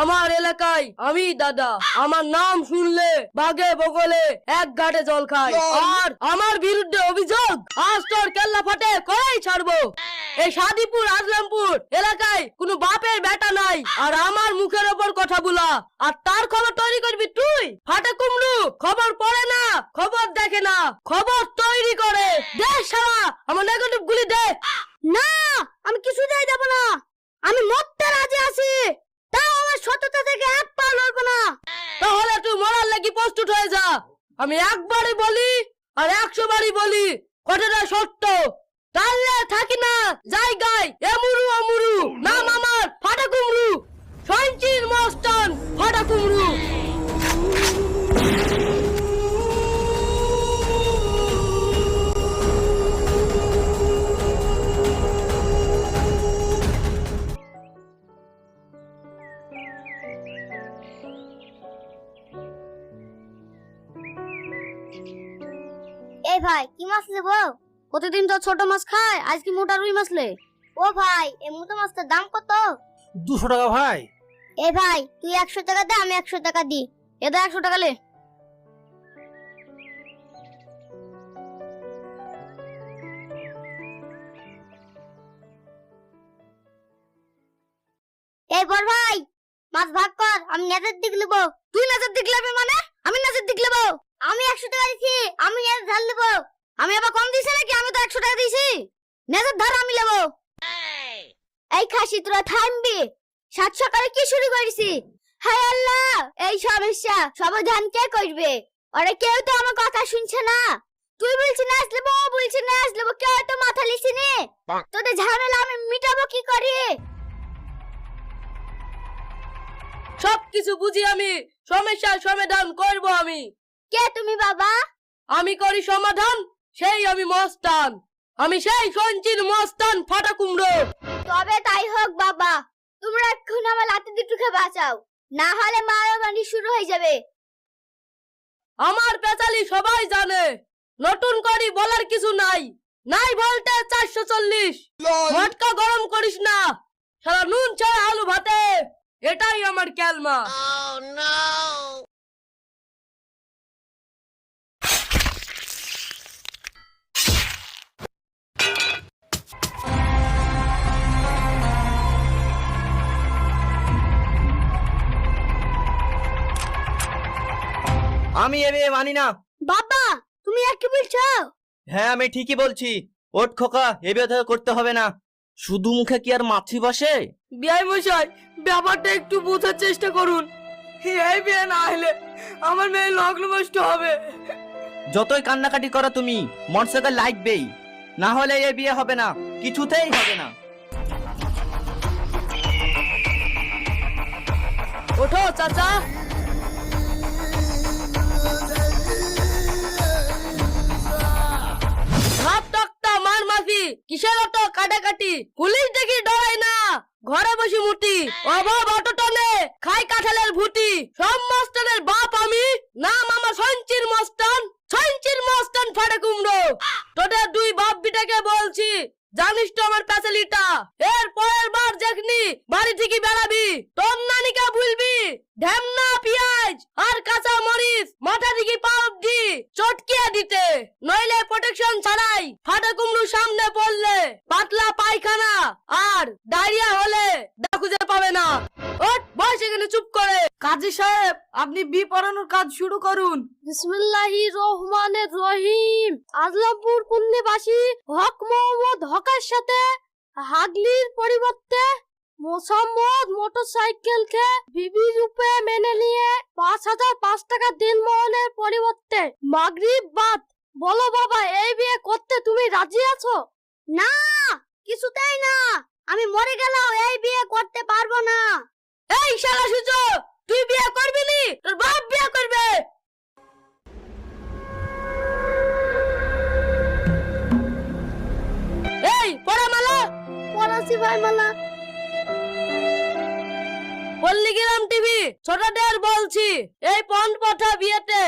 আমার এলাকায় আমি দাদা। আমার নাম শুনলে বাগে বগলে এক ঘাটে জল খায়। আর আমার বিরুদ্ধে অভিযোগ আজ তোর কেল্লা ফাটে করেই ছাড়বো? এই সাদিপুর আজলামপুর এলাকায় কোনো বাপের বেটা নাই। আর আমার মুখের ওপর কথা বলা। আর তার খবর তৈরি করবি তুই? ফাটে কুমড়ু খবর পড়ে না খবর দেখে না খবর তৈরি করে। দে সারা আমার নেগেটিভ গুলি দে না আমি কিছু কিছুতেই দেব না। আমি মরতে রাজি আছি তাও আমার সততা থেকে এক পা নড়বো না তাহলে লাগি প্রস্তুত হয়ে যা? আমি একবারই বলি আর একশো বারই বলি কথাটা সত্য। তাহলে থাকি না জায়গায় এমুরু অমুরু। নাম আমার ফাটা কুমড়ু সঞ্চির মস্তান ফাটা কুমড়ু এই ভাই কি মাছ নেব প্রতিদিন তো ছোট মাছ খায় আজ কি মোটা রুই মাছ লে। ও ভাই এই মোটা মাছটার দাম কত? দুশো টাকা ভাই। এ ভাই তুই একশো টাকা দে আমি একশো টাকা দি এটা একশো টাকা লে। এই বড় ভাই মাছ ভাগ কর আমি নেজের দিক নেব। তুই নেজের দিক নেবে মানে? আমি নেজের দিক নেব। আমি একশো টাকা দিছি আমি নেজের ধার নেব। আমি আবার কম দিছি নাকি? আমি তো একশো টাকা দিছি। নেজের ধার আমি নেব। এই খাসি তোরা থামবি। সাত সকালে কি শুরু করেছি? হায় আল্লাহ! এই সমস্যা কে করবে? কেউ তো আমার কথা শুনছে না। তুই বলছি না আসলে বউ বলছি না আসলে বউ, কেউ তো মাথা লিছি নে। তোদের ঝামেলা আমি মিটাবো কি করি? সবকিছু বুঝি আমি। সমস্যার সমাধান করব আমি। কে তুমি বাবা? আমি করি সমাধান সেই আমি মস্তান। আমি সেই সঞ্চির মস্তান ফাটা কুমড়ো। তবে তাই হোক বাবা। তোমরা এখন আমার লাতে দুটোকে বাঁচাও। না হলে মারামারি শুরু হয়ে যাবে। আমার পেঁচালি সবাই জানে নতুন করি বলার কিছু নাই। নাই বলতে চারশো চল্লিশ। মটকা গরম করিস না। সারা নুন ছাড়া আলু ভাতে। এটাই আমার ক্যালমা। আমি এ বিয়ে মানি না। বাবা তুমি আর কি বলছো? হ্যাঁ আমি ঠিকই বলছি। ওট খোকা এ বিয়ে তোকে করতে হবে না। শুধু মুখে কি আর মাছি বসে? বিয়াই মশাই ব্যাপারটা একটু বোঝার চেষ্টা করুন। এই বিয়ে না হলে আমার মেয়ে লগ্ন নষ্ট হবে। যতই কান্নাকাটি করো তুমি মোটরসাইকেল লাগবেই না হলে এ বিয়ে হবে না কিছুতেই হবে না। ওঠো চাচা। কিসের অত কাটাকাটি। পুলিশ দেখি ডরাই না। ঘরে বসে মুটি অভাব অটো টনে খাই কাঁঠালের ভুটি। সব মস্তানের বাপ আমি। নাম আমার সঞ্চির মস্তান। সঞ্চির মস্তান ফাড়ে কুমড়ো। তোদের দুই বাপ বিটাকে বলছি, জানিস তো আমার প্যাসেলিটা এর পরের বার দেখনি, বাড়ি থেকে বেড়াবি। তোর নানিকে ভুলবি। ঢ্যামনা পেঁয়াজ আর কাঁচা মরিচ মাথা থেকে চটকিয়ে দিতে। নইলে প্রোটেকশন ছাড়াই ফাটা কুমড়ু সামনে পড়লে, পাতলা পায়খানা আর ডায়রিয়া হলে খুঁজে পাবে না। ওঠ, বস এখানে চুপ করে। কাজী সাহেব, আপনি বি পড়ানোর কাজ শুরু করুন। বিসমিল্লাহি রহমানের রহিম। আজলামপুর কুন্নিবাসী হক মোহাম্মদ হকের সাথে হাগলির পরিবর্তে মোসাম্মদ মোটরসাইকেলকে বিবি রূপে মেনে নিয়ে পাঁচ হাজার পাঁচ টাকা দিন মোহনের পরিবর্তে মাগরিব বাদ। বলো বাবা, এই বিয়ে করতে তুমি রাজি আছো? না, কিছুতেই না। আমি মরে গেলাম এই বিয়ে করতে পারব না। এই শালা সুজো, তুই বিয়ে করবি নি? তোর বাপ বিয়ে করবে। এই পড়া মালা পড়াছি ভাই মালা পল্লীগ্রাম টিভি ছোটদের বলছি এই পন্ড পাঠা বিয়েতে